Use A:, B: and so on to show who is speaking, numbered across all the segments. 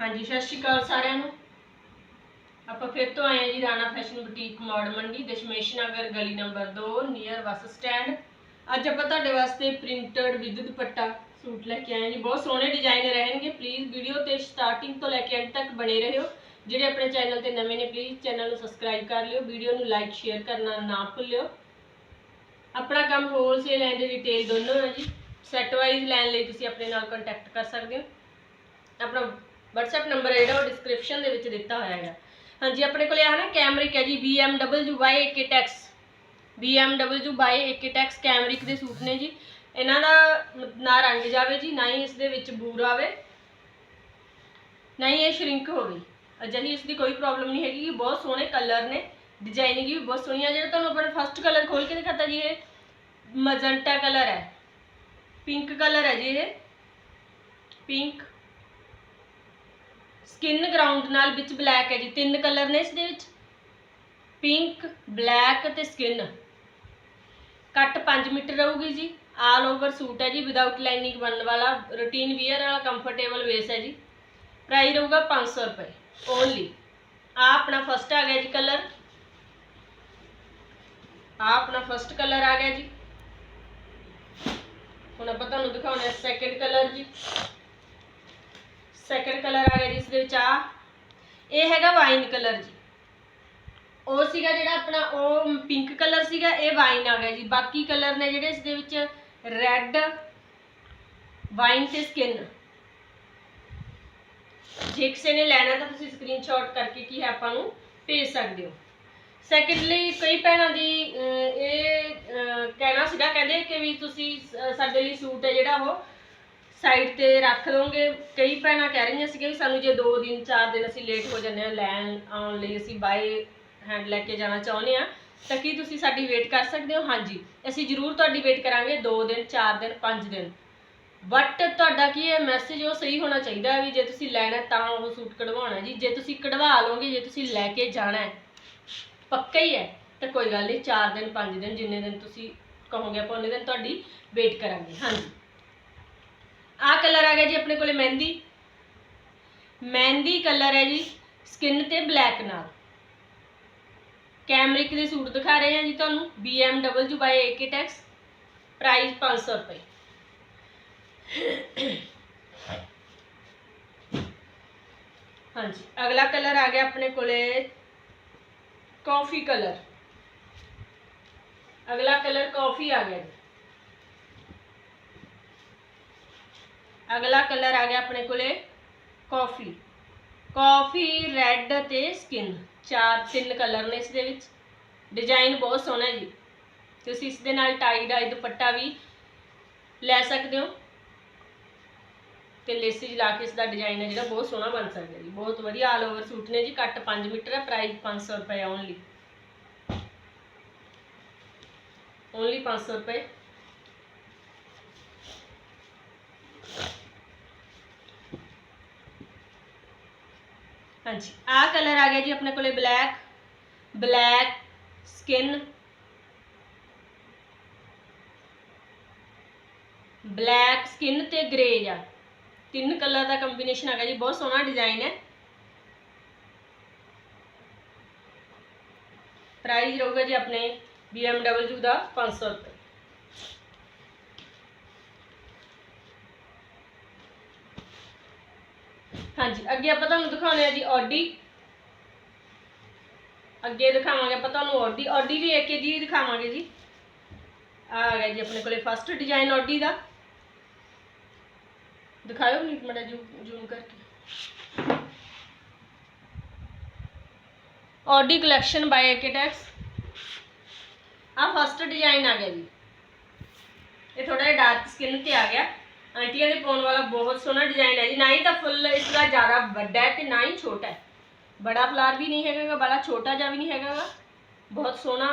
A: ਹਾਂਜੀ, ਸਤਿ ਸ਼੍ਰੀ ਅਕਾਲ ਸਾਰਿਆਂ ਨੂੰ। ਆਪਾਂ ਫਿਰ ਤੋਂ ਆਏ ਹਾਂ ਜੀ ਰਾਣਾ ਫੈਸ਼ਨ ਬੁਟੀਕ ਮੌੜ ਮੰਡੀ ਦਸ਼ਮੇਸ਼ ਨਗਰ ਗਲੀ ਨੰਬਰ 2 ਨੀਅਰ ਬੱਸ ਸਟੈਂਡ। ਅੱਜ ਆਪਾਂ ਤੁਹਾਡੇ ਵਾਸਤੇ ਪ੍ਰਿੰਟਡ ਵਿਦ ਦੁਪੱਟਾ ਸੂਟ ਲੈ ਕੇ ਆਏ ਹਾਂ ਜੀ। ਬਹੁਤ ਸੋਹਣੇ ਡਿਜ਼ਾਈਨ ਰਹਿਣਗੇ। ਪਲੀਜ਼ ਵੀਡੀਓ ਤੇ ਸਟਾਰਟਿੰਗ ਤੋਂ ਲੈ ਕੇ ਐਂਡ ਤੱਕ ਬਣੇ ਰਹਿਓ ਜਿਹੜੇ ਆਪਣੇ ਚੈਨਲ ਤੇ ਨਵੇਂ ਨੇ ਪਲੀਜ਼ ਚੈਨਲ ਨੂੰ ਸਬਸਕ੍ਰਾਈਬ ਕਰ ਲਿਓ। ਵੀਡੀਓ ਨੂੰ ਲਾਈਕ ਸ਼ੇਅਰ ਕਰਨਾ ਨਾ ਭੁੱਲਿਓ। ਆਪਣਾ ਕੰਮ ਹੋਲਸੇਲ ਐਂਡ ਰਿਟੇਲ ਦੋਨੋਂ ਹੈ ਜੀ। ਸੈਟ ਵਾਈਜ਼ ਲੈਣ ਲਈ ਤੁਸੀਂ ਆਪਣੇ ਨਾਲ ਕੰਟੈਕਟ ਕਰ ਸਕਦੇ ਹੋ। ਆਪਣਾ WhatsApp ਨੰਬਰ ਹੈ ਜਿਹੜਾ ਉਹ ਡਿਸਕ੍ਰਿਪਸ਼ਨ ਦੇ ਵਿੱਚ ਦਿੱਤਾ ਹੋਇਆ ਹੈਗਾ। ਹਾਂਜੀ, ਆਪਣੇ ਕੋਲੇ ਆ ਨਾ ਕੈਮਰਿਕ ਹੈ ਜੀ BMW Y81X BMW Y81X cambric ਦੇ ਸੂਟ ਨੇ ਜੀ। ਇਹਨਾਂ ਦਾ ਨਾ ਰੰਗ ਜਾਵੇ ਜੀ, ਨਾ ਹੀ ਇਸ ਦੇ ਵਿੱਚ ਬੂਰ ਆਵੇ, ਨਾ ਹੀ ਇਹ ਸ਼ਰਿੰਕ ਹੋਵੇ। ਅਜਿਹੀ ਇਸ ਦੀ ਕੋਈ ਪ੍ਰੋਬਲਮ ਨਹੀਂ ਹੈਗੀ, ਬਹੁਤ ਸੋਹਣੇ ਕਲਰ ਨੇ ਡਿਜ਼ਾਈਨਿੰਗ ਵੀ ਬਹੁਤ ਸੋਹਣੀ ਹੈ ਜਿਹੜਾ ਤੁਹਾਨੂੰ ਆਪਣਾ ਫਸਟ ਕਲਰ ਖੋਲ ਕੇ ਦਿਖਾਤਾ ਜੀ, ਇਹ ਮਜੰਟਾ ਕਲਰ ਹੈ। ਪਿੰਕ ਕਲਰ ਹੈ ਜੀ ਇਹ। ਪਿੰਕ ਸਕਿਨ ਗਰਾਊਂਡ ਨਾਲ ਵਿੱਚ ਬਲੈਕ ਹੈ ਜੀ। ਤਿੰਨ ਕਲਰ ਨੇ ਇਸ ਦੇ ਵਿੱਚ। ਪਿੰਕ, ਬਲੈਕ ਤੇ ਸਕਿਨ। ਕੱਟ 5 ਮੀਟਰ ਰਹੂਗੀ ਜੀ। ਆਲ ਓਵਰ ਸੂਟ ਹੈ ਜੀ। ਵਿਦਆਊਟ ਲਾਈਨਿੰਗ ਬਣਨ ਵਾਲਾ ਰੂਟੀਨ ਵੀਅਰ ਵਾਲਾ ਕੰਫਰਟੇਬਲ ਵੇਸ ਹੈ ਜੀ। ਪ੍ਰਾਈਸ ਰਹੂਗਾ 500 ਰੁਪਏ। ਓਨਲੀ ਆ ਆਪਣਾ ਫਸਟ ਆ ਗਿਆ ਜੀ ਕਲਰ। ਆ ਆਪਣਾ ਫਸਟ ਕਲਰ ਆ ਗਿਆ ਜੀ। ਹੁਣ ਆਪਾਂ ਤੁਹਾਨੂੰ ਦਿਖਾਉਣਾ ਹੈ ਸੈਕਿੰਡ ਕਲਰ ਜੀ। ਸੈਕਿੰਡ ਕਲਰ ਆ ਗਿਆ ਜੀ, ਇਸ ਦੇ ਵਿੱਚ ਆ। ਇਹ ਹੈਗਾ ਵਾਈਨ ਕਲਰ ਜੀ। ਉਹ ਸੀਗਾ ਜਿਹੜਾ ਆਪਣਾ, ਉਹ ਪਿੰਕ ਕਲਰ ਸੀਗਾ, ਇਹ ਵਾਈਨ ਆ ਗਿਆ ਜੀ। ਬਾਕੀ ਕਲਰ ਨੇ ਜਿਹੜੇ ਇਸ ਦੇ ਵਿੱਚ ਰੈੱਡ ਵਾਈਨ ਤੇ ਸਕਿਨ ਜੇ ਕਿਸੇ ਨੇ ਲੈਣਾ ਤਾਂ ਤੁਸੀਂ ਸਕਰੀਨਸ਼ਾਟ ਕਰਕੇ ਕੀ ਹੈ ਆਪਾਂ ਨੂੰ ਭੇਜ ਸਕਦੇ ਹੋ। ਸੈਕੰਡਲੀ ਕਈ ਭੈਣਾਂ ਦੀ ਇਹ ਕਹਿਣਾ ਸੀਗਾ, ਕਹਿੰਦੇ ਕਿ ਵੀ ਤੁਸੀਂ ਸਾਡੇ ਲਈ ਸੂਟ ਹੈ ਜਿਹੜਾ ਉਹ ਸਾਈਡ ਤੇ ਰੱਖ ਲਓਗੇ ਕਈ ਭੈਣਾਂ ਕਹਿ ਰਹੀਆਂ ਸੀਗੇ ਵੀ ਸਾਨੂੰ ਜੇ 2 ਦਿਨ 4 ਦਿਨ ਅਸੀਂ ਲੇਟ ਹੋ ਜਾਂਦੇ ਹਾਂ, ਲੈਣ ਆਉਣ ਲਈ ਅਸੀਂ ਬਾਏ ਹੈਂਡ ਲੈ ਕੇ ਜਾਣਾ ਚਾਹੁੰਦੇ ਆ ਤਾਂ ਕੀ ਤੁਸੀਂ ਸਾਡੀ ਵੇਟ ਕਰ ਸਕਦੇ ਹੋ? ਹਾਂਜੀ। ਅਸੀਂ ਜ਼ਰੂਰ ਤੁਹਾਡੀ ਵੇਟ ਕਰਾਂਗੇ 2 ਦਿਨ 4 ਦਿਨ 5 ਦਿਨ। ਬਟ ਤੁਹਾਡਾ ਕੀ ਹੈ? ਮੈਸੇਜ ਉਹ ਸਹੀ ਹੋਣਾ ਚਾਹੀਦਾ ਹੈ ਵੀ ਜੇ ਤੁਸੀਂ ਲੈਣਾ ਤਾਂ ਉਹ ਸੂਟ ਕਢਵਾਉਣਾ ਜੀ। ਜੇ ਤੁਸੀਂ ਕਢਵਾ ਲਓਗੇ, ਜੇ ਤੁਸੀਂ ਲੈ ਕੇ ਜਾਣਾ ਹੈ, ਪੱਕਾ ਹੀ ਹੈ, ਤਾਂ ਕੋਈ ਗੱਲ ਨਹੀਂ 4 ਦਿਨ 5 ਦਿਨ, ਜਿੰਨੇ ਦਿਨ ਤੁਸੀਂ ਕਹੋਗੇ ਆਪਾਂ, ਉਹਨੇ ਦਿਨ ਤੁਹਾਡੀ ਵੇਟ ਕਰਾਂਗੇ। ਹਾਂਜੀ। ਆਹ ਕਲਰ ਆ ਗਿਆ ਜੀ ਆਪਣੇ ਕੋਲੇ ਮਹਿੰਦੀ। ਮਹਿੰਦੀ ਕਲਰ ਹੈ ਜੀ ਸਕਿਨ ਤੇ ਬਲੈਕ ਨਾਲ। ਕੈਮਰਿਕ ਦੇ ਸੂਟ ਦਿਖਾ ਰਹੇ ਹਾਂ ਜੀ ਤੁਹਾਨੂੰ। BMW by AKTX ਪ੍ਰਾਈਸ 500 ਰੁਪਏ। ਹਾਂਜੀ, ਅਗਲਾ ਕਲਰ ਆ ਗਿਆ ਆਪਣੇ ਕੋਲੇ ਕਾਫੀ ਕਲਰ। ਅਗਲਾ ਕਲਰ ਕਾਫੀ ਆ ਗਿਆ ਜੀ। ਅਗਲਾ ਕਲਰ ਆ ਗਿਆ ਆਪਣੇ ਕੋਲੇ ਕਾਫੀ। ਕਾਫੀ, ਰੈੱਡ ਤੇ ਸਕਿਨ। ਚਾਰ, ਤਿੰਨ ਕਲਰ ਨੇ ਇਸ ਦੇ ਵਿੱਚ। ਡਿਜ਼ਾਈਨ ਬਹੁਤ ਸੋਹਣਾ ਜੀ। ਤੁਸੀਂ ਇਸ ਦੇ ਨਾਲ ਟਾਈ ਡਾਈ ਦੁਪੱਟਾ ਵੀ ਲੈ ਸਕਦੇ ਹੋ। ਤੇ ਲੇਸਿਸ ਲਾ ਕੇ ਇਸ ਦਾ ਡਿਜ਼ਾਈਨ ਹੈ ਜਿਹੜਾ ਬਹੁਤ ਸੋਹਣਾ ਬਣ ਸਕਦਾ ਜੀ। ਬਹੁਤ ਵਧੀਆ ਆਲ ਓਵਰ ਸੂਟ ਨੇ ਜੀ। ਕੱਟ 5 ਮੀਟਰ ਹੈ। ਪ੍ਰਾਈਸ 500 ਰੁਪਏ ਓਨਲੀ ਓਨਲੀ 500 ਰੁਪਏ। ਹਾਂਜੀ ਆਹ ਕਲਰ ਆ ਗਿਆ ਜੀ ਆਪਣੇ ਕੋਲੇ black black skin black skin ਤੇ ਗ੍ਰੇ ਆ। ਤਿੰਨ ਕਲਰ ਦਾ ਕੰਬੀਨੇਸ਼ਨ ਆ ਗਿਆ ਜੀ, ਬਹੁਤ ਸੋਹਣਾ ਡਿਜ਼ਾਈਨ ਹੈ। ਪ੍ਰਾਈਸ ਰਹੂਗਾ ਜੀ ਆਪਣੇ BMW ਦਾ 500 ਰੁਪਏ। ਹਾਂਜੀ, ਅੱਗੇ ਆਪਾਂ ਤੁਹਾਨੂੰ ਦਿਖਾਉਣੇ ਆ ਜੀ ਆਡੀ ਅੱਗੇ ਦਿਖਾਵਾਂਗੇ ਆਪਾਂ ਤੁਹਾਨੂੰ ਆਡੀ ਆਡੀ ਵੀ ਇੱਕ ਜੀ ਦਿਖਾਵਾਂਗੇ ਜੀ। ਆਹ ਆ ਗਿਆ ਜੀ ਆਪਣੇ ਕੋਲੇ ਫਸਟ ਡਿਜ਼ਾਈਨ ਆਡੀ ਦਾ। ਦਿਖਾਇਓ ਪਲੀਜ਼ ਮੜਾ ਜ਼ੂਮ ਕਰਕੇ। ਆਡੀ ਕਲੈਕਸ਼ਨ ਬਾਈ ਏਕਟੈਕਸ ਆ ਫਸਟ ਡਿਜ਼ਾਈਨ ਆ ਗਿਆ ਜੀ। ਇਹ ਥੋੜਾ ਜਿਹਾ ਡਾਰਕ ਸਕਿਨ ਤੇ ਆ ਗਿਆ। ਆਂਟੀਆਂ ਦੇ ਪਾਉਣ ਵਾਲਾ ਬਹੁਤ ਸੋਹਣਾ ਡਿਜ਼ਾਈਨ ਹੈ ਜੀ ਨਾ ਹੀ ਤਾਂ ਫੁੱਲ ਇਸ ਦਾ ਜ਼ਿਆਦਾ ਵੱਡਾ ਹੈ ਤੇ ਨਾ ਹੀ ਛੋਟਾ ਹੈ ਬੜਾ ਫਲਾਰ ਵੀ ਨਹੀਂ ਹੈਗਾ ਬੜਾ ਛੋਟਾ ਜਿਹਾ ਵੀ ਨਹੀਂ ਹੈਗਾ ਗਾ। ਬਹੁਤ ਸੋਹਣਾ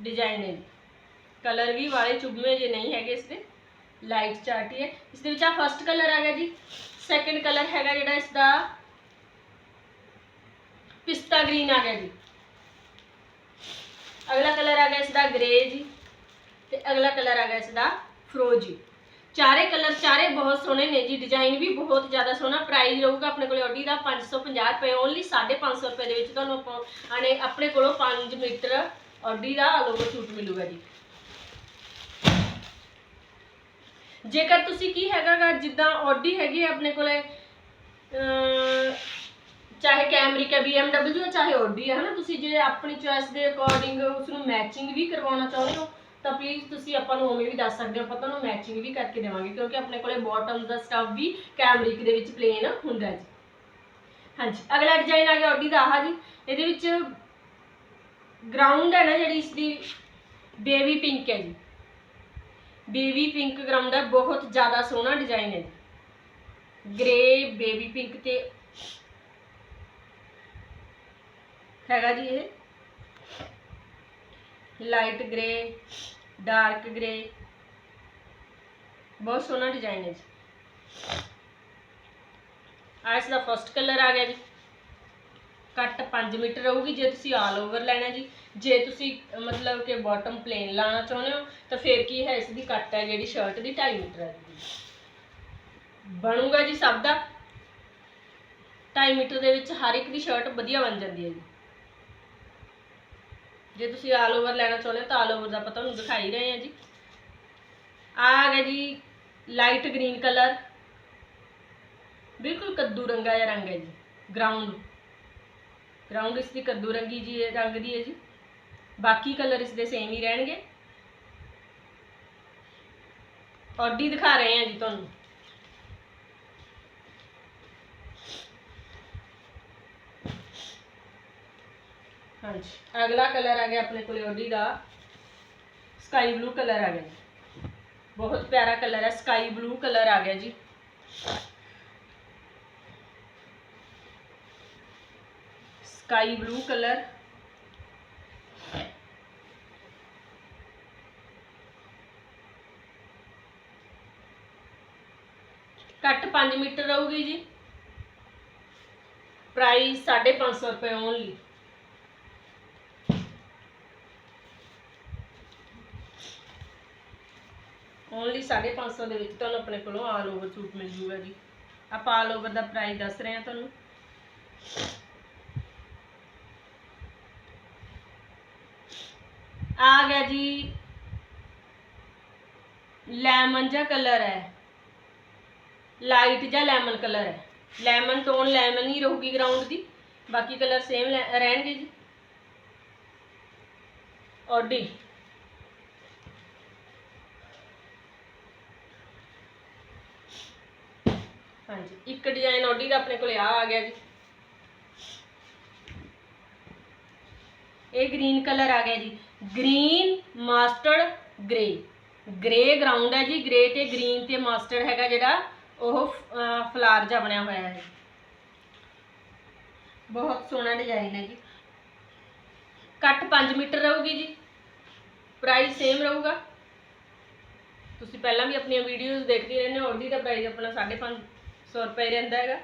A: ਡਿਜ਼ਾਈਨ ਹੈ ਜੀ ਕਲਰ ਵੀ ਵਾਲੇ ਚੁਭਵੇਂ ਜੇ ਨਹੀਂ ਹੈਗੇ ਇਸ ਦੇ ਲਾਈਟ ਚਾਰਟੀ ਹੈ ਇਸ ਦੇ ਵਿੱਚ ਆ ਫਸਟ ਕਲਰ ਆ ਗਿਆ ਜੀ ਸੈਕੰਡ ਕਲਰ ਹੈਗਾ ਜਿਹੜਾ ਇਸ ਦਾ ਪਿਸਤਾ ਗ੍ਰੀਨ ਆ ਗਿਆ ਜੀ ਅਗਲਾ ਕਲਰ ਆ ਗਿਆ ਇਸ ਦਾ ਗ੍ਰੇ ਜੀ ਤੇ ਅਗਲਾ ਕਲਰ ਆ ਗਿਆ ਇਸ ਦਾ ਫਰੋਜੀ ਚਾਰੇ ਕਲਰ ਚਾਰੇ ਬਹੁਤ ਸੋਹਣੇ ਨੇ ਜੀ ਡਿਜ਼ਾਈਨ ਵੀ ਬਹੁਤ ਜ਼ਿਆਦਾ ਸੋਹਣਾ ਪ੍ਰਾਈਸ ਰਹੂਗਾ ਆਪਣੇ ਕੋਲੇ ਓਡੀ ਦਾ 550 ਰੁਪਏ ਓਨਲੀ 550 ਰੁਪਏ ਦੇ ਵਿੱਚ ਤੁਹਾਨੂੰ ਆਪਾਂ ਆਣੇ, ਆਪਣੇ ਕੋਲੋਂ 5 ਮੀਟਰ ਓਡੀ ਦਾ ਆਲ ਸੂਟ ਮਿਲੂਗਾ ਜੀ। ਜੇਕਰ ਤੁਸੀਂ ਕੀ ਹੈਗਾਗਾ, ਜਿੱਦਾਂ ਓਡੀ ਹੈਗੀ ਹੈ ਆਪਣੇ ਕੋਲੇ ਚਾਹੇ ਕੈਮਰਿਕ ਹੈ BMW ਹੈ ਚਾਹੇ ਓਡੀ ਹੈ ਹਨਾ? ਤੁਸੀਂ ਜੇ ਆਪਣੀ ਚੋਇਸ ਦੇ ਅਕੋਰਡਿੰਗ ਉਸ ਨੂੰ ਮੈਚਿੰਗ ਵੀ ਕਰਵਾਉਣਾ ਚਾਹੁੰਦੇ ਹੋ ਤਾਂ ਪਲੀਜ਼ ਤੁਸੀਂ ਆਪਾਂ ਨੂੰ ਉਵੇਂ ਵੀ ਦੱਸ ਸਕਦੇ ਹੋ, ਆਪਾਂ ਤੁਹਾਨੂੰ ਮੈਚਿੰਗ ਵੀ ਕਰਕੇ ਦੇਵਾਂਗੇ, ਕਿਉਂਕਿ ਆਪਣੇ ਕੋਲੇ ਬਾਟਮ ਦਾ ਸਟਫ ਵੀ ਕੈਮਰਿਕ ਦੇ ਵਿੱਚ ਪਲੇਨ ਹੁੰਦਾ ਜੀ। ਹਾਂਜੀ, ਅਗਲਾ ਡਿਜ਼ਾਈਨ ਆ ਗਿਆ ਓਡੀ ਦਾ ਆਹ ਜੀ। ਇਹਦੇ ਵਿੱਚ ਗਰਾਊਂਡ ਹੈ ਨਾ ਜਿਹੜੀ ਇਸ ਦੀ ਬੇਬੀ ਪਿੰਕ ਹੈ ਜੀ। ਬੇਬੀ ਪਿੰਕ ਗਰਾਊਂਡ ਹੈ, ਬਹੁਤ ਜ਼ਿਆਦਾ ਸੋਹਣਾ ਡਿਜ਼ਾਈਨ ਹੈ ਜੀ। ਗ੍ਰੇ ਬੇਬੀ ਪਿੰਕ ਤੇ ਹੈਗਾ ਜੀ ਇਹ। ਲਾਈਟ ਗ੍ਰੇ, ਡਾਰਕ ਗ੍ਰੇ, ਬਹੁਤ ਸੋਹਣਾ ਡਿਜ਼ਾਈਨ ਹੈ ਜੀ। ਆ ਇਸ ਦਾ ਫਸਟ ਕਲਰ ਆ ਗਿਆ ਜੀ। ਕੱਟ 5 ਮੀਟਰ ਰਹੂਗੀ, ਜੇ ਤੁਸੀਂ ਆਲ ਓਵਰ ਲੈਣਾ ਜੀ। ਜੇ ਤੁਸੀਂ, ਮਤਲਬ ਕਿ ਬਾਟਮ ਪਲੇਨ ਲਾਣਾ ਚਾਹੁੰਦੇ ਹੋ, ਤਾਂ ਫਿਰ ਕੀ ਹੈ ਇਸ ਦੀ ਕੱਟ ਹੈ ਜਿਹੜੀ ਸ਼ਰਟ ਦੀ 2.5 ਮੀਟਰ ਹੈ ਜੀ ਬਣੂਗਾ ਜੀ ਸਭ ਦਾ। 2.5 ਮੀਟਰ ਦੇ ਵਿੱਚ ਹਰ ਇੱਕ ਦੀ ਸ਼ਰਟ ਵਧੀਆ ਬਣ ਜਾਂਦੀ ਹੈ ਜੀ। ਜੇ ਤੁਸੀਂ ਆਲ ਓਵਰ ਲੈਣਾ ਚਾਹੁੰਦੇ ਹੋ ਤਾਂ ਆਲ ਓਵਰ ਦਾ ਆਪਾਂ ਤੁਹਾਨੂੰ ਦਿਖਾਈ ਰਹੇ ਹਾਂ ਜੀ। ਆ ਗਿਆ ਜੀ ਲਾਈਟ ਗ੍ਰੀਨ ਕਲਰ ਬਿਲਕੁਲ ਕੱਦੂ ਰੰਗਾ ਜਿਹਾ ਰੰਗ ਹੈ ਜੀ ਗਰਾਊਂਡ ਗਰਾਊਂਡ ਇਸ ਦੀ ਕੱਦੂ ਰੰਗੀ ਜੀ ਰੰਗ ਦੀ ਹੈ ਜੀ। ਬਾਕੀ ਕਲਰ ਇਸ ਦੇ ਸੇਮ ਹੀ ਰਹਿਣਗੇ। ਔਡੀ ਦਿਖਾ ਰਹੇ ਹਾਂ ਜੀ ਤੁਹਾਨੂੰ। ਹਾਂਜੀ ਅਗਲਾ ਕਲਰ ਆ ਗਿਆ ਆਪਣੇ ਕੋਲੇ ਆਡੀ ਦਾ ਸਕਾਈ ਬਲੂ ਕਲਰ ਆ ਗਿਆ ਜੀ ਬਹੁਤ ਪਿਆਰਾ ਕਲਰ ਹੈ ਸਕਾਈ ਬਲੂ ਕਲਰ ਆ ਗਿਆ ਜੀ ਸਕਾਈ ਬਲੂ ਕਲਰ ਕੱਟ 5 ਮੀਟਰ ਰਹੂਗੀ ਜੀ ਪ੍ਰਾਈਸ 550 ਰੁਪਏ ਓਨਲੀ ਓਨਲੀ 550 ਦੇ ਵਿੱਚ ਤੁਹਾਨੂੰ ਆਪਣੇ ਕੋਲੋਂ ਆਲ ਓਵਰ ਸੂਟ ਮਿਲ ਜੂਗਾ ਜੀ। ਆਪਾਂ ਆਲ ਓਵਰ ਦਾ ਪ੍ਰਾਈਸ ਦੱਸ ਰਹੇ ਹਾਂ ਤੁਹਾਨੂੰ। ਆ ਗਿਆ ਜੀ। ਲੈਮਨ ਜਿਹਾ ਕਲਰ ਹੈ। ਲਾਈਟ ਜਿਹਾ ਲੈਮਨ ਕਲਰ ਹੈ। ਲੈਮਨ ਟੋਨ ਲੈਮਨ ਹੀ ਰਹੂਗੀ ਗਰਾਊਂਡ ਦੀ। ਬਾਕੀ ਕਲਰ ਸੇਮ ਰਹਿਣਗੇ ਜੀ। ਔਡੀ ਹਾਂਜੀ, ਇੱਕ ਡਿਜ਼ਾਈਨ ਓਡੀ ਦਾ ਆਪਣੇ ਕੋਲੇ ਆ ਆ ਗਿਆ ਜੀ। ਇਹ ਗ੍ਰੀਨ ਕਲਰ ਆ ਗਿਆ ਜੀ। Green mustard grey grey ground ਹੈ ਜੀ ਗ੍ਰੇ ਤੇ ਗ੍ਰੀਨ ਤੇ ਮਾਸਟਰਡ ਹੈਗਾ ਜਿਹੜਾ, ਉਹ ਫਲਾਰ ਜਿਹਾ ਬਣਿਆ ਹੋਇਆ ਹੈ ਬਹੁਤ ਸੋਹਣਾ ਡਿਜ਼ਾਈਨ ਹੈ ਜੀ। ਕੱਟ 5 ਮੀਟਰ ਰਹੂਗੀ ਜੀ। ਪ੍ਰਾਈਸ ਸੇਮ ਰਹੂਗਾ। ਤੁਸੀਂ ਪਹਿਲਾਂ ਵੀ ਆਪਣੀਆਂ ਵੀਡੀਓਜ਼ ਦੇਖਦੇ ਰਹਿੰਦੇ ਹੋ ਉਹਦੀ ਦਾ ਪ੍ਰਾਈਸ ਆਪਣਾ 550 ਰੁਪਏ ਰਹਿੰਦਾ ਹੈਗਾ।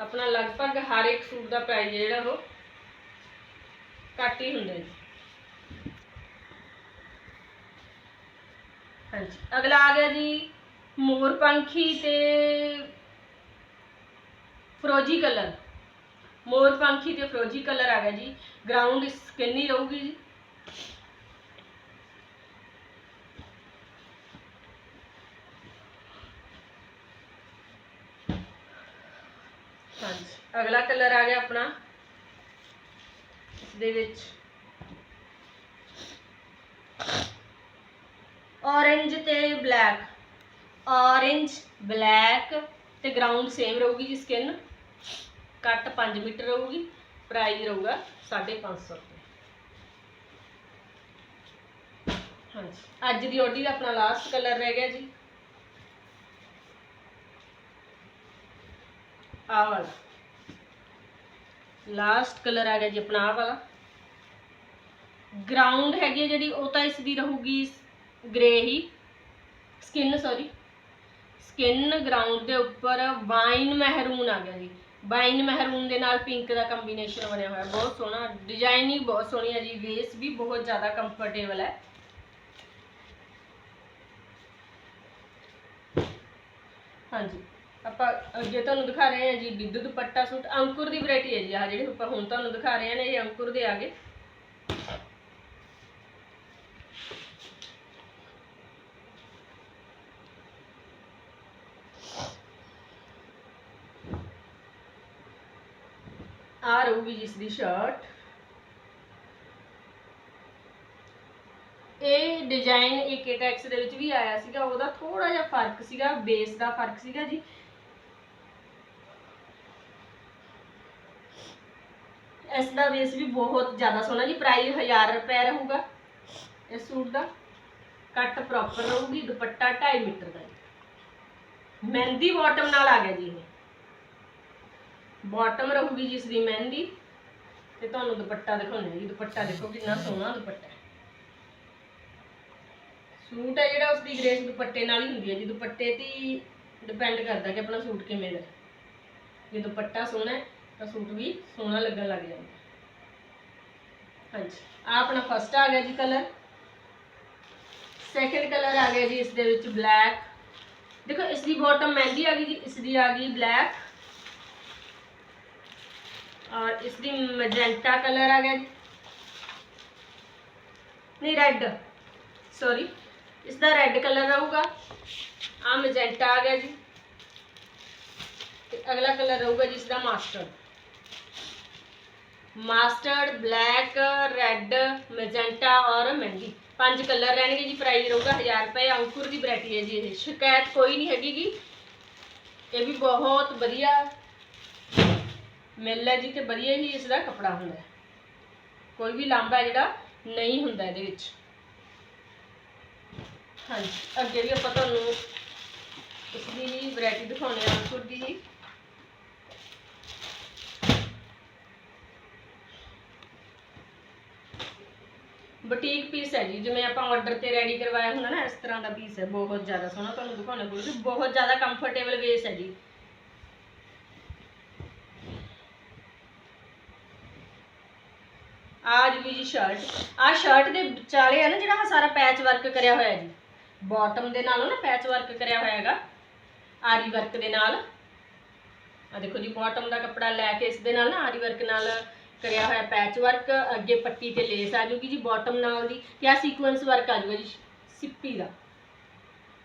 A: ਆਪਣਾ ਲਗਭਗ ਹਰ ਇੱਕ ਸੂਟ ਦਾ ਪ੍ਰਾਈਸ ਜਿਹੜਾ ਉਹ ਘੱਟ ਹੀ ਹੁੰਦਾ ਜੀ। ਹਾਂਜੀ, ਅਗਲਾ ਆ ਗਿਆ ਜੀ ਮੋਰ ਪੰਖੀ ਤੇ ਫਰੋਜੀ ਕਲਰ। ਮੋਰ ਪੰਖੀ ਤੇ ਫਰੋਜੀ ਕਲਰ ਆ ਗਿਆ ਜੀ। ਗਰਾਊਂਡ ਸਕਿੰਨੀ ਰਹੂਗੀ ਜੀ। ਹਾਂਜੀ। ਅਗਲਾ ਕਲਰ ਆ ਗਿਆ ਆਪਣਾ। ਇਸ ਦੇ ਵਿੱਚ। Orange ਤੇ ਬਲੈਕ orange ਬਲੈਕ ਤੇ ਗਰਾਊਂਡ ਸੇਮ ਰਹੂਗੀ ਜੀ ਸਕਿਨ ਕੱਟ 5 ਮੀਟਰ ਰਹੂਗੀ। ਪ੍ਰਾਈਸ ਰਹੂਗਾ 550 ਰੁਪਏ। ਹਾਂਜੀ। ਅੱਜ ਦੀ ਓਡੀ ਦਾ ਆਪਣਾ ਲਾਸਟ ਕਲਰ ਰਹਿ ਗਿਆ ਜੀ। ਆਹ ਵਾਲਾ ਲਾਸਟ ਕਲਰ ਆ ਗਿਆ ਜੀ ਆਪਣਾ ਆਹ ਵਾਲਾ। ਗਰਾਊਂਡ ਹੈਗੀ ਹੈ ਜਿਹੜੀ, ਉਹ ਤਾਂ ਇਸ ਦੀ ਰਹੂਗੀ ਗ੍ਰੇ ਹੀ। ਸਕਿਨ ਸੌਰੀ ਸਕਿਨ ਗਰਾਊਂਡ ਦੇ ਉੱਪਰ ਵਾਈਨ ਮਹਿਰੂਨ ਆ ਗਿਆ ਜੀ। ਵਾਈਨ ਮਹਿਰੂਨ ਦੇ ਨਾਲ ਪਿੰਕ ਦਾ ਕੰਬੀਨੇਸ਼ਨ ਬਣਿਆ ਹੋਇਆ। ਬਹੁਤ ਸੋਹਣਾ। ਡਿਜ਼ਾਈਨਿੰਗ ਬਹੁਤ ਸੋਹਣੀ ਹੈ ਜੀ। ਵੇਸ ਵੀ ਬਹੁਤ ਜ਼ਿਆਦਾ ਕੰਫਰਟੇਬਲ ਹੈ। ਹਾਂਜੀ। ਆਪਾਂ ਅੱਗੇ ਤੁਹਾਨੂੰ ਦਿਖਾ ਰਹੇ ਹਾਂ ਜੀ ਬਿੱਦੂ ਦੁਪੱਟਾ ਸੂਟ, ਅੰਕੁਰ ਦੀ ਵੈਰਾਈਟੀ ਹੈ ਜੀ, ਆਹ ਜਿਹੜੇ ਆਪਾਂ ਹੁਣ ਤੁਹਾਨੂੰ ਦਿਖਾ ਰਹੇ ਹਾਂ ਨੇ, ਇਹ ਅੰਕੁਰ ਦੇ ਆਗੇ ਆ ਰਹੂਗੀ ਜਿਸ ਦੀ ਸ਼ਰਟ ਇਹ ਡਿਜ਼ਾਈਨ ਏਕੇ ਟੈਕਸ ਦੇ ਵਿੱਚ ਵੀ ਆਇਆ ਸੀਗਾ, ਉਹਦਾ ਥੋੜਾ ਜਿਹਾ ਫ਼ਰਕ ਸੀਗਾ ਬੇਸ ਦਾ ਫ਼ਰਕ ਸੀਗਾ ਜੀ। ਇਸ ਦਾ ਬੇਸ ਵੀ ਬਹੁਤ ਜ਼ਿਆਦਾ ਸੋਹਣਾ ਜੀ ਪ੍ਰਾਈਸ 1000 ਰੁਪਏ ਰਹੂਗਾ। ਇਸ ਸੂਟ ਦਾ ਕੱਟ ਪ੍ਰੋਪਰ ਰਹੂਗੀ, ਦੁਪੱਟਾ 2.5 ਮੀਟਰ ਦਾ ਜੀ। ਮਹਿੰਦੀ ਬਾਟਮ ਨਾਲ ਆ ਗਿਆ ਜੀ ਇਹ। ਬਾਟਮ ਰਹੂਗੀ ਜਿਸ ਦੀ ਮਹਿੰਦੀ। ਤੇ ਤੁਹਾਨੂੰ ਦੁਪੱਟਾ ਦਿਖਾਉਂਦੇ ਹਾਂ ਜੀ, ਦੁਪੱਟਾ ਦੇਖੋ ਕਿੰਨਾ ਸੋਹਣਾ ਦੁਪੱਟਾ ਸੂਟ ਹੈ ਜਿਹੜਾ ਉਸ ਦੀ ਗ੍ਰੇਸ ਦੁਪੱਟੇ ਨਾਲ ਹੀ ਹੁੰਦੀ ਹੈ ਜੀ। ਦੁਪੱਟੇ ਤੇ ਡਿਪੈਂਡ ਕਰਦਾ ਕਿ ਆਪਣਾ ਸੂਟ ਕਿਵੇਂ ਦਾ ਹੈ। ਜੇ ਦੁਪੱਟਾ ਸੋਹਣਾ ਹੈ ਤਾਂ ਸੂਟ ਵੀ ਸੋਹਣਾ ਲੱਗਣ ਲੱਗ ਜਾਂਦਾ। ਹੈ। ਹਾਂਜੀ ਆ ਆਪਣਾ ਫਸਟ ਆ ਗਿਆ ਜੀ ਕਲਰ ਸੈਕੰਡ ਕਲਰ ਆ ਗਿਆ ਜੀ ਇਸ ਦੇ ਵਿੱਚ ਬਲੈਕ ਦੇਖੋ, ਇਸ ਦੀ ਬਾਟਮ ਮਹਿੰਦੀ ਆ ਗਈ ਜੀ, ਇਸ ਦੀ ਆ ਗਈ ਬਲੈਕ ਔਰ ਇਸ ਦੀ ਮੈਜੈਂਟਾ ਕਲਰ ਆ ਗਿਆ ਜੀ। ਨਹੀਂ ਰੈੱਡ ਸੌਰੀ ਇਸ ਦਾ ਰੈੱਡ ਕਲਰ ਰਹੂਗਾ। ਆ ਮੈਜੈਂਟਾ ਆ ਗਿਆ ਜੀ। ਤੇ ਅਗਲਾ ਕਲਰ ਰਹੂਗਾ ਜਿਸ ਦਾ ਮਾਸਟਰਡ, ਬਲੈਕ, ਰੈੱਡ, ਮੈਜੈਂਟਾ ਔਰ ਮਹਿੰਦੀ ਪੰਜ ਕਲਰ ਰਹਿਣਗੇ ਜੀ ਪ੍ਰਾਈਸ ਰਹੂਗਾ 1000 ਰੁਪਏ। ਅੰਕੁਰ ਦੀ ਵੈਰਾਈਟੀ ਹੈ ਜੀ ਇਹ। ਸ਼ਿਕਾਇਤ ਕੋਈ ਨਹੀਂ ਹੈਗੀ ਗੀ। ਇਹ ਵੀ ਬਹੁਤ ਵਧੀਆ ਮਿਲ ਹੈ ਜੀ ਤੇ ਵਧੀਆ ਹੀ ਇਸ ਦਾ ਕਪੜਾ ਹੁੰਦਾ ਕੋਈ ਵੀ ਲਾਂਬਾ ਜਿਹੜਾ ਨਹੀਂ ਹੁੰਦਾ ਇਹਦੇ ਵਿੱਚ। ਹਾਂਜੀ, ਅੱਗੇ ਵੀ ਆਪਾਂ ਤੁਹਾਨੂੰ ਇਸ ਦੀ ਵੈਰਾਈਟੀ ਦਿਖਾਉਣੇ ਆ ਅੰਕੁਰ ਦੀ ਬੁਟੀਕ ਪੀਸ ਹੈ ਜੀ, ਜਿਵੇਂ ਆਪਾਂ ਆਰਡਰ ਤੇ ਰੈਡੀ ਕਰਵਾਇਆ ਹੁੰਦਾ ਨਾ, ਇਸ ਤਰ੍ਹਾਂ ਦਾ ਪੀਸ ਹੈ, ਬਹੁਤ ਜ਼ਿਆਦਾ ਸੋਹਣਾ, ਤੁਹਾਨੂੰ ਦਿਖਾਉਣਾ ਪਊਗਾ ਬਹੁਤ ਜ਼ਿਆਦਾ ਕੰਫਰਟੇਬਲ ਵੇਸ ਹੈ ਜੀ। ਆ ਜੂਗੀ ਜੀ ਸ਼ਰਟ ਆ ਸ਼ਰਟ ਦੇ ਵਿਚਾਲੇ ਆ ਨਾ, ਜਿਹੜਾ ਸਾਰਾ ਪੈਚ ਵਰਕ ਕਰਿਆ ਹੋਇਆ ਜੀ। ਬਾਟਮ ਦੇ ਨਾਲ ਨਾ ਪੈਚ ਵਰਕ ਕਰਿਆ ਹੋਇਆ ਹੈਗਾ, ਆਰੀ ਵਰਕ ਦੇ ਨਾਲ। ਆ ਦੇਖੋ ਜੀ ਬਾਟਮ ਦਾ ਕੱਪੜਾ ਲੈ ਕੇ ਇਸ ਦੇ ਨਾਲ ਨਾ ਆਰੀ ਵਰਕ ਨਾਲ ਕਰਿਆ ਹੋਇਆ ਪੈਚ ਵਰਕ ਅੱਗੇ ਪੱਟੀ ਤੇ ਲੇਸ ਆ ਜੂਗੀ ਜੀ ਬਾਟਮ ਨਾਲ ਦੀ, ਤੇ ਆ ਸੀਕੁਐਂਸ ਵਰਕ ਆ ਜੂਗਾ ਜੀ, ਸਿੱਪੀ ਦਾ।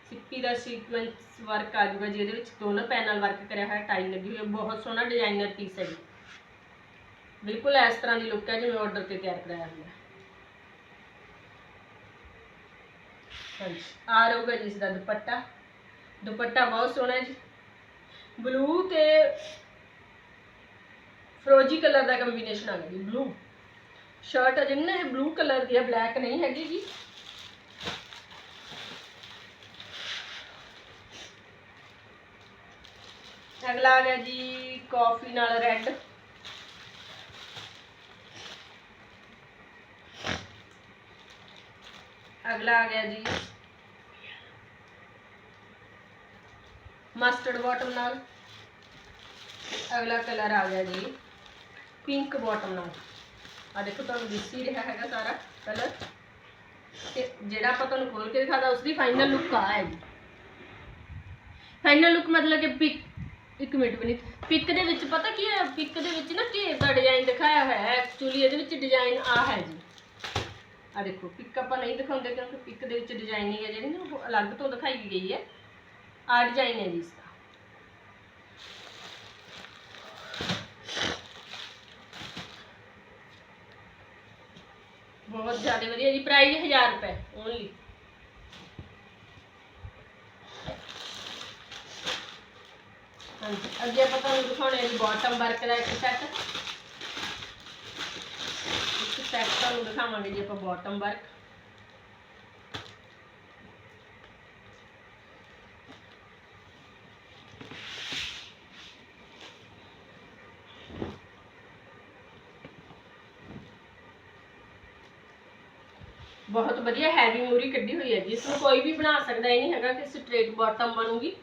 A: ਸਿੱਪੀ ਦਾ ਸੀਕੁਐਂਸ ਵਰਕ ਆ ਜੂਗਾ ਜੀ, ਇਹਦੇ ਵਿੱਚ ਦੋਨੋਂ ਪੈਨਲ ਵਰਕ ਕਰਿਆ ਹੋਇਆ ਟਾਈ ਲੱਗੀ ਹੋਈ ਹੈ ਬਹੁਤ ਸੋਹਣਾ ਡਿਜ਼ਾਈਨਰ ਪੀਸ ਹੈ ਜੀ। ਬਿਲਕੁਲ ਇਸ ਤਰ੍ਹਾਂ ਦੀ ਲੁੱਕ ਹੈ ਜਿਵੇਂ ਆਰਡਰ ਤੇ ਤਿਆਰ ਕਰਾਇਆ ਹੁੰਦਾ ਹਾਂਜੀ ਆ ਰਹੂਗਾ ਜੀ ਇਸ ਦਾ ਦੁਪੱਟਾ। ਦੁਪੱਟਾ ਬਹੁਤ ਸੋਹਣਾ ਹੈ ਜੀ। ਬਲੂ ਤੇ ਫਰੋਜੀ ਕਲਰ ਦਾ ਕੰਬੀਨੇਸ਼ਨ ਆ ਗਿਆ ਜੀ ਬਲੂ ਸ਼ਰਟ ਅਜੇ ਨਾ ਇਹ ਬਲੂ ਕਲਰ ਦੀ ਹੈ ਬਲੈਕ ਨਹੀਂ ਹੈਗੀ ਜੀ। ਅਗਲਾ ਆ ਗਿਆ ਜੀ ਕਾਫੀ ਨਾਲ ਰੈੱਡ ਅਗਲਾ ਆ ਗਿਆ ਜੀ ਮਸਟਰਡ ਬਾਟਮ ਨਾਲ। ਅਗਲਾ ਕਲਰ ਆ ਗਿਆ ਜੀ। ਪਿੰਕ ਬਾਟਮ ਨਾਲ ਆ ਦੇਖੋ, ਤੁਹਾਨੂੰ ਦਿਸ ਹੀ ਰਿਹਾ ਹੈਗਾ ਸਾਰਾ ਕਲਰ ਤੇ ਜਿਹੜਾ ਆਪਾਂ ਤੁਹਾਨੂੰ ਖੋਲ ਕੇ ਦਿਖਾਦਾ ਉਸ ਦੀ ਫਾਈਨਲ ਲੁੱਕ ਆ ਹੈ ਜੀ। ਫਾਈਨਲ ਲੁੱਕ ਮਤਲਬ ਕਿ ਪਿਕ ਇੱਕ ਮਿੰਟ ਬਣੀ ਪਿਕ ਦੇ ਵਿੱਚ ਪਤਾ ਕੀ ਹੈ ਪਿਕ ਦੇ ਵਿੱਚ ਨਾ ਢੇਰ ਦਾ ਡਿਜ਼ਾਈਨ ਦਿਖਾਇਆ ਹੋਇਆ ਹੈ? ਐਕਚੁਅਲੀ ਇਹਦੇ ਵਿੱਚ ਡਿਜ਼ਾਈਨ ਆ ਹੈ ਜੀ। ਆ ਦੇਖੋ ਪਿਕ ਆਪਾਂ ਨਹੀਂ ਦਿਖਾਉਂਦੇ ਕਿਉਂਕਿ ਪਿਕ ਦੇ ਵਿੱਚ ਡਿਜ਼ਾਈਨਿੰਗ ਹੈ ਜਿਹੜੀ ਨਾ, ਉਹ ਅਲੱਗ ਤੋਂ ਦਿਖਾਈ ਗਈ ਹੈ। ਆ ਡਿਜ਼ਾਈਨ ਹੈ ਜੀ ਬਹੁਤ ਜ਼ਿਆਦਾ ਵਧੀਆ ਜੀ ਪ੍ਰਾਈਸ 1000 ਰੁਪਏ ਓਨਲੀ ਹਾਂਜੀ, ਅੱਗੇ ਆਪਾਂ ਤੁਹਾਨੂੰ ਦਿਖਾਉਣੇ ਜੀ ਬਾਟਮ ਵਰਕ ਦਾ ਇੱਕ ਸੈੱਟ ਇੱਕ ਸੈੱਟ ਤੁਹਾਨੂੰ ਦਿਖਾਵਾਂਗੇ ਜੀ ਆਪਾਂ ਬਾਟਮ ਵਰਕ ਬਹੁਤ ਵਧੀਆ ਹੈਵੀ ਮੂਰੀ ਕੱਢੀ ਹੋਈ ਹੈ ਜਿਸ ਨੂੰ ਕੋਈ ਵੀ ਬਣਾ ਸਕਦਾ, ਇਹ ਨਹੀਂ ਹੈਗਾ ਕਿ ਸਟ੍ਰੇਟ ਬਾਟਮ ਬਣੂਗੀ।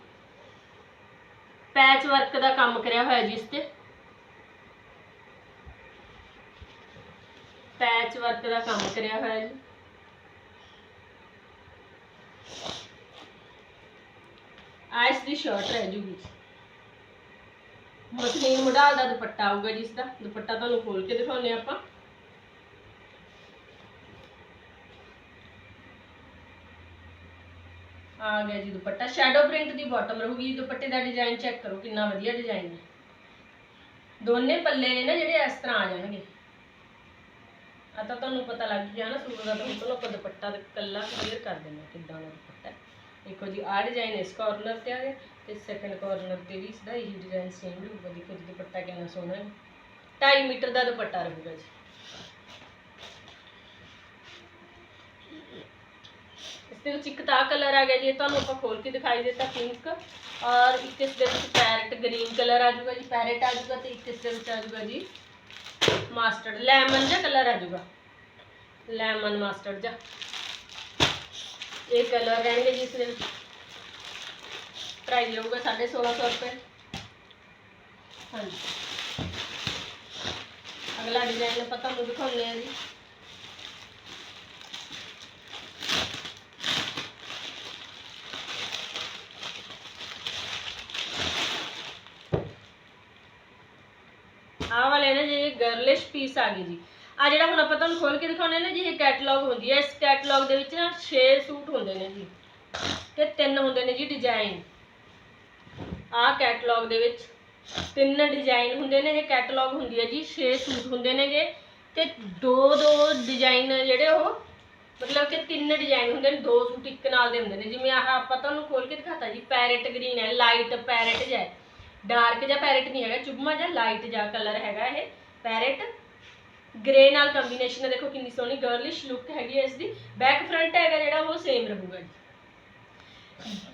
A: ਪੈਚ ਵਰਕ ਦਾ ਕੰਮ ਕਰਿਆ ਹੋਇਆ ਜਿਸ ਤੇ। ਪੈਚ ਵਰਕ ਦਾ ਕੰਮ ਕਰਿਆ ਹੋਇਆ ਜੀ। ਆਇਸ ਦੀ ਸ਼ਰਟ ਰਹਿ ਜੂਗੀ ਮਤਲਬ ਮੁਢਾਲ ਦਾ ਦੁਪੱਟਾ ਆਊਗਾ ਜਿਸ ਦਾ। ਦੁਪੱਟਾ ਤੁਹਾਨੂੰ ਖੋਲ ਕੇ ਦਿਖਾਉਨੇ ਆਪਾਂ। ਆ ਗਿਆ ਜੀ ਦੁਪੱਟਾ। ਸ਼ੈਡੋ ਪ੍ਰਿੰਟ ਦੀ ਬਾਟਮ ਰਹੂਗੀ, ਦੁਪੱਟੇ ਦਾ ਡਿਜ਼ਾਈਨ ਚੈੱਕ ਕਰੋ ਕਿੰਨਾ ਵਧੀਆ ਡਿਜ਼ਾਈਨ ਹੈ। ਦੋਨੇ ਪੱਲੇ ਨੇ ਨਾ ਜਿਹੜੇ ਇਸ ਤਰ੍ਹਾਂ ਆ ਜਾਣਗੇ। ਆ ਤਾਂ ਤੁਹਾਨੂੰ ਪਤਾ ਲੱਗ ਗਿਆ ਨਾ ਸੂਟ ਦਾ ਤਾਂ ਹੁਣ ਆਪਾਂ ਦੁਪੱਟਾ ਦਾ ਕੱਲਾ ਕਲੀਅਰ ਕਰ ਦਿੰਦੇ ਹਾਂ ਕਿੱਦਾਂ ਦਾ ਦੁਪੱਟਾ ਦੇਖੋ ਜੀ, ਆਹ ਡਿਜ਼ਾਈਨ ਇਸ ਕਾਰਨਰ ਤੇ ਆ ਗਿਆ ਤੇ ਸੈਕੰਡ ਕਾਰਨਰ ਤੇ ਵੀ ਇਸਦਾ ਇਹੀ ਡਿਜ਼ਾਈਨ ਸੇਮ ਰਹੂਗਾ ਦੇਖੋ ਜੀ, ਦੁਪੱਟਾ ਕਿੰਨਾ ਸੋਹਣਾ ਹੈ। 2.5 ਮੀਟਰ ਦਾ ਦੁਪੱਟਾ ਰਹੂਗਾ ਜੀ। ਇਸ ਦੇ ਵਿੱਚ ਇੱਕ ਤਾਂ ਕਲਰ ਆ ਗਿਆ ਜੀ, ਇਹ ਤੁਹਾਨੂੰ ਆਪਾਂ ਖੋਲ ਕੇ ਦਿਖਾਈ ਦਿੱਤਾ ਪਿੰਕ ਔਰ ਇੱਕ ਇਸ ਦੇ ਵਿੱਚ ਪੈਰਟ ਗ੍ਰੀਨ ਕਲਰ ਆ ਜਾਊਗਾ ਜੀ ਪੈਰਟ ਆ ਜਾਊਗਾ ਤੇ ਇੱਕ ਇਸ ਦੇ ਵਿੱਚ ਆ ਜਾਊਗਾ ਜੀ ਮਾਸਟਰਡ ਲੈਮਨ ਜਿਹਾ ਕਲਰ ਆ ਜਾਊਗਾ। ਲੈਮਨ ਮਾਸਟਰਡ ਜਿਹਾ। ਇਹ ਕਲਰ ਰਹਿਣਗੇ ਜੀ ਇਸ ਦੇ ਵਿੱਚ। ਪ੍ਰਾਈਸ ਰਹੂਗਾ 1650 ਰੁਪਏ। ਹਾਂਜੀ। ਅਗਲਾ ਡਿਜ਼ਾਈਨ ਆਪਾਂ ਤੁਹਾਨੂੰ ਦਿਖਾਉਂਦੇ ਆ ਜੀ ਆਹ ਵਾਲੇ ਨੇ ਜੀ ਗਰਲਿਸ਼ ਪੀਸ ਆ ਗਈ ਜੀ। ਆ ਜਿਹੜਾ ਹੁਣ ਆਪਾਂ ਤੁਹਾਨੂੰ ਖੋਲ ਕੇ ਦਿਖਾਉਣੇ ਨੇ ਜੀ, ਇਹ ਕੈਟਲੌਗ ਹੁੰਦੀ ਹੈ। ਇਸ ਕੈਟਲੌਗ ਦੇ ਵਿੱਚ ਨਾ 6 ਸੂਟ ਹੁੰਦੇ ਨੇ ਜੀ ਤੇ ਤਿੰਨ ਹੁੰਦੇ ਨੇ ਜੀ ਡਿਜ਼ਾਈਨ ਆਹ ਕੈਟਲੌਗ ਦੇ ਵਿੱਚ ਤਿੰਨ ਡਿਜ਼ਾਈਨ ਹੁੰਦੇ ਨੇ। ਇਹ ਕੈਟਲੌਗ ਹੁੰਦੀ ਹੈ ਜੀ 6 ਸੂਟ ਹੁੰਦੇ ਨੇਗੇ ਤੇ ਦੋ ਦੋ ਡਿਜ਼ਾਈਨ ਜਿਹੜੇ ਉਹ, ਮਤਲਬ ਕਿ ਤਿੰਨ ਡਿਜ਼ਾਈਨ ਹੁੰਦੇ ਨੇ, ਦੋ ਸੂਟ ਇੱਕ ਨਾਲ ਦੇ ਹੁੰਦੇ ਨੇ। ਜਿਵੇਂ ਆਹ ਆਪਾਂ ਤੁਹਾਨੂੰ ਖੋਲ ਕੇ ਦਿਖਾਤਾ ਜੀ ਪੈਰਟ ਗ੍ਰੀਨ ਹੈ ਲਾਈਟ ਪੈਰਟ ਜਿਹਾ ਹੈ। ਡਾਰਕ ਜਿਹਾ ਪੈਰਟ ਨਹੀਂ ਹੈਗਾ ਚੁਬਮਾ ਜਿਹਾ ਲਾਈਟ ਜਿਹਾ ਕਲਰ ਹੈਗਾ ਇਹ। ਪੈਰਟ ਗ੍ਰੇ ਨਾਲ ਕੰਬੀਨੇਸ਼ਨ ਹੈ, ਦੇਖੋ ਕਿੰਨੀ ਸੋਹਣੀ ਗਰਲਿਸ਼ ਲੁੱਕ ਹੈਗੀ ਹੈ ਇਸ ਦੀ ਬੈਕ ਫਰੰਟ ਹੈਗਾ ਜਿਹੜਾ, ਉਹ ਸੇਮ ਰਹੂਗਾ ਜੀ।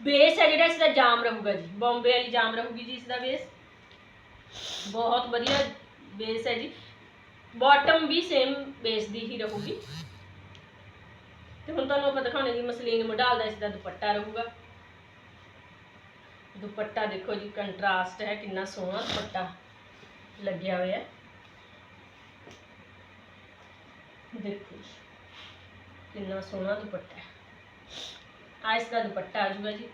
A: ਬੇਸ ਹੈ ਜਿਹੜਾ ਇਸ ਦਾ ਜਾਮ ਰਹੂਗਾ ਜੀ। ਬੰਬੇ ਵਾਲੀ ਜਾਮ ਰਹੂਗੀ ਜੀ ਇਸ ਦਾ ਬੇਸ ਬਹੁਤ ਵਧੀਆ ਬੇਸ ਹੈ ਜੀ। ਬਾਟਮ ਵੀ ਸੇਮ ਬੇਸ ਦੀ ਹੀ ਰਹੂਗੀ। ਤੇ ਹੁਣ ਤੁਹਾਨੂੰ ਆਪਾਂ ਦਿਖਾਉਣੇ ਜੀ, ਮਸਲੀਨ ਮੋਡਲ ਦਾ ਇਸ ਦਾ ਦੁਪੱਟਾ ਰਹੂਗਾ। ਦੁਪੱਟਾ ਦੇਖੋ ਜੀ ਕੰਟਰਾਸਟ ਹੈ, ਕਿੰਨਾ ਸੋਹਣਾ ਦੁਪੱਟਾ ਲੱਗਿਆ ਹੋਇਆ ਹੈ। ਦੇਖੋ ਜੀ, ਕਿੰਨਾ ਸੋਹਣਾ ਦੁਪੱਟਾ ਹੈ। ਆ ਇਸ ਦਾ ਦੁਪੱਟਾ ਆ ਜਾਊਗਾ ਜੀ।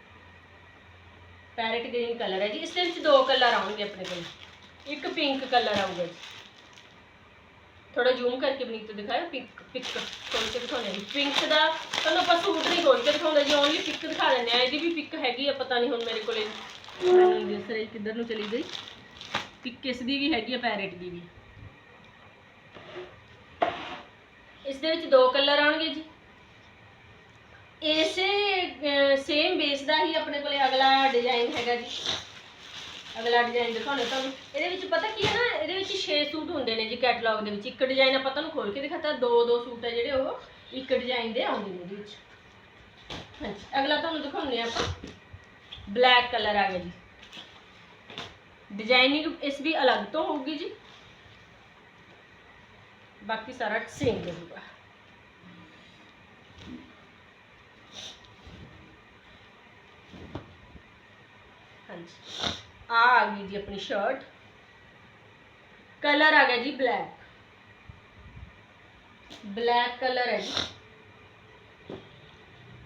A: ਪੈਰਟ ਗ੍ਰੀਨ ਕਲਰ ਹੈ ਜੀ। ਇਸ ਦੇ ਵਿੱਚ ਦੋ ਕਲਰ ਆਉਣਗੇ ਆਪਣੇ ਕੋਲ। ਇੱਕ ਪਿੰਕ ਕਲਰ ਆਊਗਾ ਜੀ। ਥੋੜਾ ਜ਼ੂਮ ਕਰਕੇ ਬਨੀਤ ਤੋਂ ਦਿਖਾਓ ਪਿੰਕ ਪਿੰਕ ਖੋਲ ਕੇ ਦਿਖਾਉਂਦੇ ਹਾਂ ਪਿੰਕ ਦਾ ਤੁਹਾਨੂੰ ਆਪਾਂ ਸੂਟ ਨਹੀਂ ਖੋਲ ਕੇ ਦਿਖਾਉਂਦੇ ਜੀ। ਓਨਲੀ ਪਿੰਕ ਦਿਖਾ ਦਿੰਦੇ ਆ ਇਹਦੀ ਵੀ ਪਿੰਕ ਹੈਗੀ ਆ ਪਤਾ ਨਹੀਂ ਹੁਣ ਮੇਰੇ ਕੋਲੇ। ਮੈਨੂੰ ਦਿਸ ਰਹੀ ਕਿੱਧਰ ਨੂੰ ਚਲੀ ਗਈ। ਪਿੰਕ ਇਸ ਦੀ ਵੀ ਹੈਗੀ ਆ ਪੈਰਟ ਦੀ ਵੀ। ਇਸ ਦੇ ਵਿੱਚ ਦੋ ਕਲਰ ਆਉਣਗੇ ਜੀ। ਇਸੇ ਸੇਮ ਬੇਸ ਦਾ ਹੀ ਆਪਣੇ ਕੋਲੇ ਅਗਲਾ ਡਿਜ਼ਾਈਨ ਹੈਗਾ ਜੀ। ਅਗਲਾ ਡਿਜ਼ਾਈਨ ਦਿਖਾਉਣਾ ਤੁਹਾਨੂੰ। ਇਹਦੇ ਵਿੱਚ ਪਤਾ ਕੀ ਹੈ ਨਾ, ਇਹਦੇ ਵਿੱਚ 6 ਸੂਟ ਹੁੰਦੇ ਨੇ ਜੀ ਕੈਟਲੌਗ ਦੇ ਵਿੱਚ। ਇੱਕ ਡਿਜ਼ਾਈਨ ਆਪਾਂ ਤੁਹਾਨੂੰ ਖੋਲ ਕੇ ਦਿਖਾਤਾ, ਦੋ ਦੋ ਸੂਟ ਆ ਜਿਹੜੇ ਉਹ ਇੱਕ ਡਿਜ਼ਾਈਨ ਦੇ ਆਉਂਦੇ ਨੇ ਇਹਦੇ ਵਿੱਚ। ਹਾਂਜੀ, ਅਗਲਾ ਤੁਹਾਨੂੰ ਦਿਖਾਉਂਦੇ ਆਪਾਂ। ਬਲੈਕ ਕਲਰ ਆ ਗਿਆ ਜੀ। ਡਿਜ਼ਾਈਨਿੰਗ ਇਸ ਵੀ ਅਲੱਗ ਤੋਂ ਹੋਊਗੀ ਜੀ। ਬਾਕੀ ਸਾਰਾ ਸੇਮ ਰਹੂਗਾ ਹਾਂਜੀ ਆ ਆ ਗਈ ਜੀ ਆਪਣੀ ਸ਼ਰਟ ਕਲਰ ਆ ਗਿਆ ਜੀ ਬਲੈਕ ਬਲੈਕ ਕਲਰ ਹੈ ਜੀ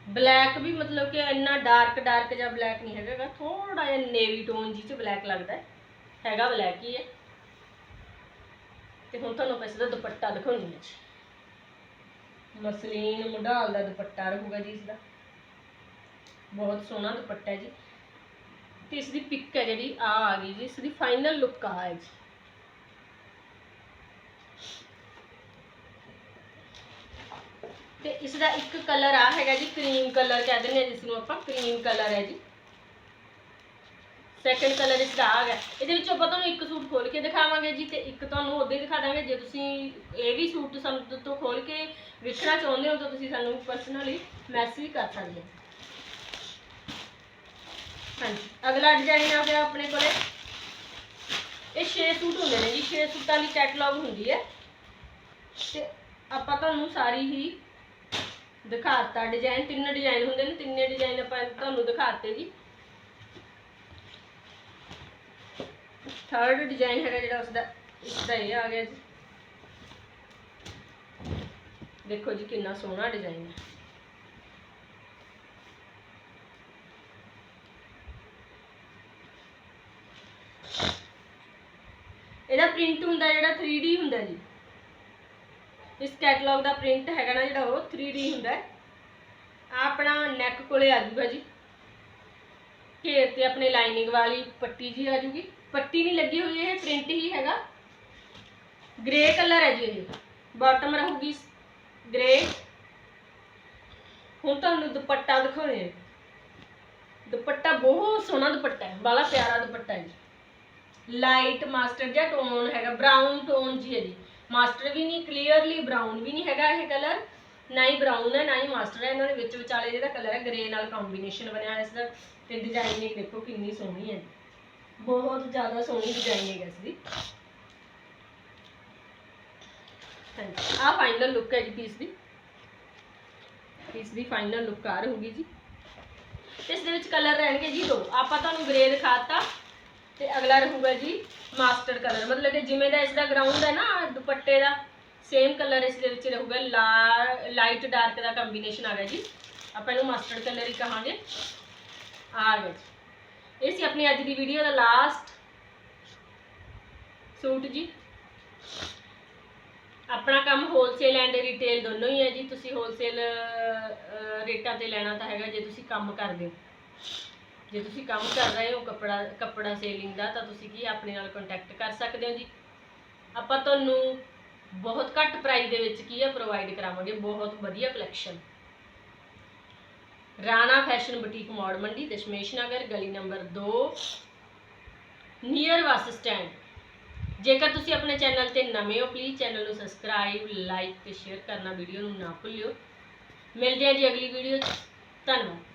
A: ਬਲੈਕ ਵੀ ਮਤਲਬ ਕਿ ਇੰਨਾ ਡਾਰਕ ਡਾਰਕ ਜਿਹਾ ਬਲੈਕ ਨਹੀਂ ਹੈਗਾ ਥੋੜਾ ਜਿਹਾ ਨੇਵੀ ਟੋਨ ਜੀ ਚ ਬਲੈਕ ਲੱਗਦਾ ਹੈ ਹੈਗਾ ਬਲੈਕ ਹੀ ਹੈ ਤੇ ਹੁਣ ਤੁਹਾਨੂੰ ਆਪਾਂ ਇਸਦਾ ਦੁਪੱਟਾ ਦਿਖਾਉਂਦੀ ਹਾਂ ਜੀ ਮਸਲੀਨ ਮੁਢਾਲ ਦਾ ਦੁਪੱਟਾ ਰਹੂਗਾ ਜੀ ਇਸ ਬਹੁਤ ਸੋਹਣਾ ਦੁਪੱਟਾ ਹੈ ਜੀ। ਤੇ ਇਸ ਦੀ ਪਿਕ ਹੈ ਜਿਹੜੀ ਆ ਆ ਗਈ ਜੀ ਇਸ ਦੀ ਫਾਈਨਲ ਲੁੱਕ ਆ ਹੈ ਜੀ। ਤੇ ਇਸ ਦਾ ਇੱਕ ਕਲਰ ਆ ਹੈਗਾ ਜੀ ਕਰੀਮ ਕਲਰ ਕਹਿ ਦਿੰਦੇ ਆ, ਜਿਸ ਨੂੰ ਆਪਾਂ ਕਰੀਮ ਕਲਰ ਹੈ ਜੀ। ਸੈਕੰਡ ਕਲਰ ਇਸ ਦਾ ਆ ਗਿਆ। ਇਹਦੇ ਵਿੱਚੋਂ ਆਪਾਂ ਤੁਹਾਨੂੰ ਇੱਕ ਸੂਟ ਖੋਲ ਕੇ ਦਿਖਾਵਾਂਗੇ ਜੀ ਤੇ ਇੱਕ ਤੁਹਾਨੂੰ ਉਹਦੇ ਦਿਖਾ ਦਾਂਗੇ। ਜੇ ਤੁਸੀਂ ਇਹ ਵੀ ਸੂਟ ਸਾਨੂੰ ਤੋਂ ਖੋਲ ਕੇ ਵੇਖਣਾ ਚਾਹੁੰਦੇ ਹੋ ਤਾਂ ਤੁਸੀਂ ਸਾਨੂੰ ਪਰਸਨਲੀ ਮੈਸੇਜ ਕਰ ਸਕਦੇ ਹੋ। ਹਾਂਜੀ, ਅਗਲਾ ਡਿਜ਼ਾਈਨ ਆ ਗਿਆ ਆਪਣੇ ਕੋਲੇ। ਇਹ 6 ਸੂਟ ਹੁੰਦੇ ਨੇ ਜੀ 6 ਸੂਟਾਂ ਦੀ ਕੈਟਲੌਗ ਹੁੰਦੀ ਹੈ। ਤੇ ਆਪਾਂ ਤੁਹਾਨੂੰ ਸਾਰੀ ਹੀ ਦਿਖਾਤਾ। ਡਿਜ਼ਾਈਨ ਤਿੰਨ ਡਿਜ਼ਾਈਨ ਹੁੰਦੇ ਨੇ, ਤਿੰਨੇ ਡਿਜ਼ਾਈਨ ਆਪਾਂ ਤੁਹਾਨੂੰ ਦਿਖਾਤੇ ਜੀ। ਥਰਡ ਡਿਜ਼ਾਈਨ ਹੈਗਾ ਜਿਹੜਾ ਉਸਦਾ ਇਸਦਾ ਇਹ ਆ ਗਿਆ ਜੀ। ਦੇਖੋ ਜੀ ਕਿੰਨਾ ਸੋਹਣਾ ਡਿਜ਼ਾਈਨ ਹੈ। ਇਹਦਾ ਪ੍ਰਿੰਟ ਹੁੰਦਾ ਜਿਹੜਾ 3D ਹੁੰਦਾ ਜੀ। ਇਸ ਕੈਟਲੌਗ ਦਾ ਪ੍ਰਿੰਟ ਹੈਗਾ ਨਾ ਜਿਹੜਾ ਉਹ 3D ਹੁੰਦਾ ਹੈ। ਆਹ ਆਪਣਾ ਨੈਕ ਕੋਲੇ ਆ ਜੂਗਾ ਜੀ। ਘੇਰ ਤੇ ਆਪਣੇ ਲਾਈਨਿੰਗ ਵਾਲੀ ਪੱਟੀ ਜੀ ਆ ਜੂਗੀ। ਪੱਟੀ ਨਹੀਂ ਲੱਗੀ ਹੋਈ ਇਹ, ਪ੍ਰਿੰਟ ਹੀ ਹੈਗਾ। ਗ੍ਰੇ ਕਲਰ ਹੈ ਜੀ ਇਹ। ਬਾਟਮ ਰਹੂਗੀ। ਗ੍ਰੇ ਹੁਣ ਤੁਹਾਨੂੰ ਦੁਪੱਟਾ ਦਿਖਾਉਣੇ ਆ। ਦੁਪੱਟਾ ਬਹੁਤ ਸੋਹਣਾ ਦੁਪੱਟਾ ਹੈ ਬਾਲਾ ਪਿਆਰਾ ਦੁਪੱਟਾ ਹੈ ਜੀ। ਲਾਈਟ ਮਾਸਟਰ ਜਿਹਾ ਟੋਨ ਹੈਗਾ ਬਰਾਊਨ ਟੋਨ ਜੀ ਹੈ ਜੀ ਮਾਸਟਰ ਵੀ ਨਹੀਂ ਕਲੀਅਰਲੀ ਬਰਾਊਨ ਵੀ ਨਹੀਂ ਹੈਗਾ ਇਹ ਕਲਰ ਨਾ ਹੀ ਬਰਾਊਨ ਹੈ, ਨਾ ਹੀ ਮਾਸਟਰ ਹੈ। ਇਹਨਾਂ ਦੇ ਵਿੱਚ ਵਿਚਾਲੇ ਜਿਹੜਾ ਕਲਰ ਹੈ ਗ੍ਰੇ ਨਾਲ ਕੰਬੀਨੇਸ਼ਨ ਬਣਿਆ ਇਸ ਦਾ। ਤੇ ਡਿਜ਼ਾਈਨਿੰਗ ਦੇਖੋ ਕਿੰਨੀ ਸੋਹਣੀ ਹੈ। ਬਹੁਤ ਜ਼ਿਆਦਾ ਸੋਹਣੀ ਡਿਜ਼ਾਈਨਿੰਗ ਹੈਗਾ ਇਸ ਦੀ। ਹਾਂਜੀ, ਆਹ ਫਾਈਨਲ ਲੁੱਕ ਹੈ ਜੀ ਪੀਸ ਦੀ। ਪੀਸ ਦੀ ਫਾਈਨਲ ਲੁੱਕ ਆ ਰਹੂਗੀ ਜੀ। ਤੇ ਇਸ ਦੇ ਵਿੱਚ ਕਲਰ ਰਹਿਣਗੇ ਜੀ ਦੋ। ਆਪਾਂ ਤੁਹਾਨੂੰ ਗ੍ਰੇ ਦਿਖਾਤਾ ਤੇ ਅਗਲਾ ਰਹੂਗਾ ਜੀ ਮਾਸਟਰ ਕਲਰ ਮਤਲਬ ਕਿ ਜਿਵੇਂ ਦਾ ਇਸ ਦਾ ਗਰਾਊਂਡ ਹੈ ਨਾ ਦੁਪੱਟੇ ਦਾ ਸੇਮ ਕਲਰ ਇਸ ਦੇ ਵਿੱਚ ਰਹੂਗਾ। ਲਾਈਟ ਡਾਰਕ ਦਾ ਕੰਬੀਨੇਸ਼ਨ ਆ ਗਿਆ ਜੀ। ਆਪਾਂ ਇਹਨੂੰ ਮਾਸਟਰ ਕਲਰ ਹੀ ਕਹਾਂਗੇ। ਆ ਗਿਆ ਜੀ। ਇਹ ਸੀ ਆਪਣੀ ਅੱਜ ਦੀ ਵੀਡੀਓ ਦਾ ਲਾਸਟ ਸੂਟ ਜੀ। ਆਪਣਾ ਕੰਮ ਹੋਲਸੇਲ ਐਂਡ ਰਿਟੇਲ ਦੋਨੋਂ ਹੀ ਹੈ ਜੀ। ਤੁਸੀਂ ਹੋਲਸੇਲ ਰੇਟਾਂ ਤੇ ਲੈਣਾ ਤਾਂ ਹੈਗਾ, ਜੇ ਤੁਸੀਂ ਕੰਮ ਕਰਦੇ ਹੋ। ਜੇ ਤੁਸੀਂ ਕੰਮ ਕਰ ਰਹੇ ਹੋ ਕੱਪੜਾ ਕੱਪੜਾ ਸੇਲਿੰਗ ਦਾ, ਤਾਂ ਤੁਸੀਂ ਕੀ ਆਪਣੇ ਨਾਲ ਕੰਟੈਕਟ ਕਰ ਸਕਦੇ ਹੋ ਜੀ? ਆਪਾਂ ਤੁਹਾਨੂੰ ਬਹੁਤ ਘੱਟ ਪ੍ਰਾਈਸ ਦੇ ਵਿੱਚ ਕੀ ਆ ਪ੍ਰੋਵਾਈਡ ਕਰਾਵਾਂਗੇ? ਬਹੁਤ ਵਧੀਆ collection Rana fashion boutique Maur Mandi Dashmesh Nagar, ਗਲੀ ਨੰਬਰ 2 ਨੀਅਰ ਬੱਸ ਸਟੈਂਡ। ਜੇਕਰ ਤੁਸੀਂ ਆਪਣੇ ਚੈਨਲ ਤੇ ਨਵੇਂ ਹੋ ਪਲੀਜ਼ ਚੈਨਲ ਨੂੰ ਸਬਸਕ੍ਰਾਈਬ ਲਾਈਕ ਤੇ ਸ਼ੇਅਰ ਕਰਨਾ ਵੀਡੀਓ ਨੂੰ ਨਾ ਭੁੱਲਿਓ। ਮਿਲਦੇ ਹਾਂ ਜੀ ਅਗਲੀ ਵੀਡੀਓ 'ਚ। ਧੰਨਵਾਦ।